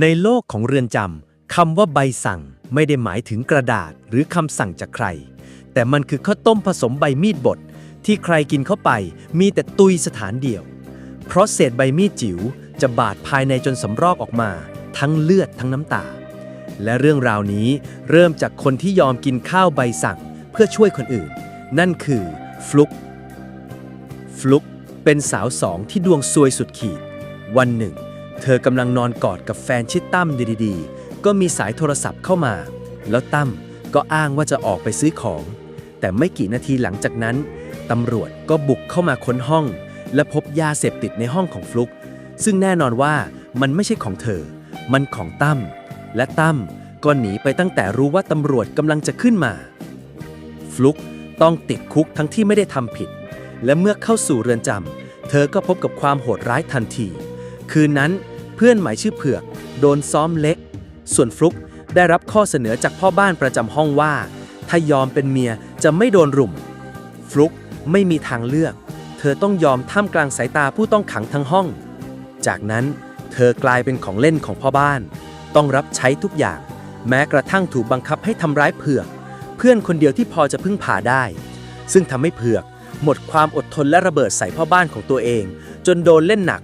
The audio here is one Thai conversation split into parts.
ในโลกของเรือนจำคำว่าใบสั่งไม่ได้หมายถึงกระดาษหรือคำสั่งจากใคร แต่มันคือข้าวต้มผสมใบมีดบดที่ใครกินเข้าไปมีแต่ตุยสถานเดียว เพราะเศษใบมีดจิ๋วจะบาดภายในจนสำรอกออกมา ทั้งเลือดทั้งน้ำตา และเรื่องราวนี้เริ่มจากคนที่ยอมกินข้าวใบสั่งเพื่อช่วยคนอื่น นั่นคือฟลุกฟลุกเป็นสาวสองที่ดวงซวยสุดขีด วันหนึ่ง เธอกำลังนอนกอดกับแฟนชื่อตั้มดีๆ ก็มีสายโทรศัพท์เข้ามา แล้วตั้มก็อ้างว่าจะออกไปซื้อของ แต่ไม่กี่นาทีหลังจากนั้นตำรวจก็บุกเข้ามาค้นห้อง และพบยาเสพติดในห้องของฟลุก ซึ่งแน่นอนว่ามันไม่ใช่ของเธอ มันของตั้ม และตั้มก็หนีไปตั้งแต่รู้ว่าตำรวจกำลังจะขึ้นมา ฟลุกต้องติดคุกทั้งที่ไม่ได้ทำผิด และเมื่อเข้าสู่เรือนจำเธอก็พบกับความโหดร้ายทันที คืนนั้น พื่อนหมายชื่อเผือก โดนซ้อมเล็กส่วนฟลุกได้รับข้อเสนอจากพ่อบ้านประจำห้องว่า ถ้ายอมเป็นเมียจะไม่โดนรุม ฟลุกไม่มีทางเลือก เธอต้องยอมท่ามกลางสายตาผู้ต้องขังทั้งห้อง จากนั้นเธอกลายเป็นของเล่นของพ่อบ้าน ต้องรับใช้ทุกอย่าง แม้กระทั่งถูกบังคับให้ทำร้ายเผือก เพื่อนคนเดียวที่พอจะพึ่งพาได้ ซึ่งทำให้เผือก หมดความอดทนและระเบิดใส่พ่อบ้านของตัวเอง จนโดนเล่นหนัก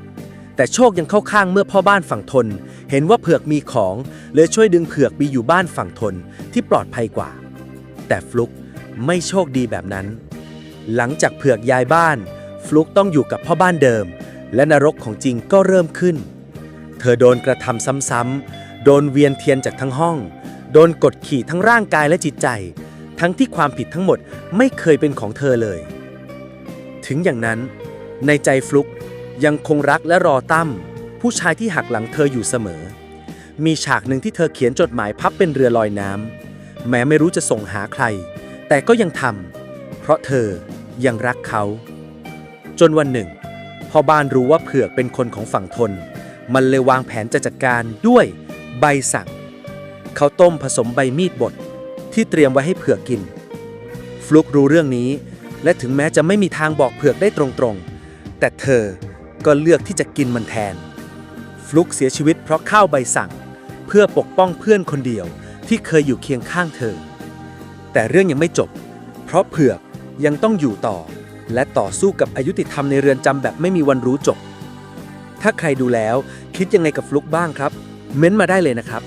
แต่โชคยังเข้าข้างเมื่อพ่อบ้านฝั่งทน เห็นว่าเผือกมีของเลยช่วยดึงเผือกไปอยู่บ้านฝั่งทนที่ปลอดภัยกว่า แต่ฟลุกไม่โชคดีแบบนั้น หลังจากเผือกย้ายบ้าน ฟลุกต้องอยู่กับพ่อบ้านเดิม และนรกของจริงก็เริ่มขึ้น เธอโดนกระทำซ้ำๆโดนเวียนเทียนจากทั้งห้อง โดนกดขี่ทั้งร่างกายและจิตใจ ทั้งที่ความผิดทั้งหมดไม่เคยเป็นของเธอเลย ถึงอย่างนั้นในใจฟลุก ยังคงรักและรอตั้มผู้ชายที่หักหลังเธออยู่เสมอ มีฉากหนึ่งที่เธอเขียนจดหมายพับเป็นเรือลอยน้ำแม้ไม่รู้จะส่งหาใคร แต่ก็ยังทำเพราะเธอยังรักเขา จนวันหนึ่งพ่อบ้านรู้ว่าเผือกเป็นคนของฝั่งทน มันเลยวางแผนจะจัดการด้วยใบสั่งเขาต้มผสมใบมีดบดที่เตรียมไว้ให้เผือกกิน ฟลุกรู้เรื่องนี้ และถึงแม้จะไม่มีทางบอกเผือกได้ตรงๆ แต่เธอ ก็เลือกที่จะกินมันแทน ฟลุกเสียชีวิตเพราะข้าวใบสั่ง เพื่อปกป้องเพื่อนคนเดียวที่เคยอยู่เคียงข้างเธอ แต่เรื่องยังไม่จบ เพราะเผือกยังต้องอยู่ต่อ และต่อสู้กับอายุติธรรมในเรือนจำแบบไม่มีวันรู้จบ ถ้าใครดูแล้วคิดยังไงกับฟลุกบ้างครับ เม้นมาได้เลยนะครับ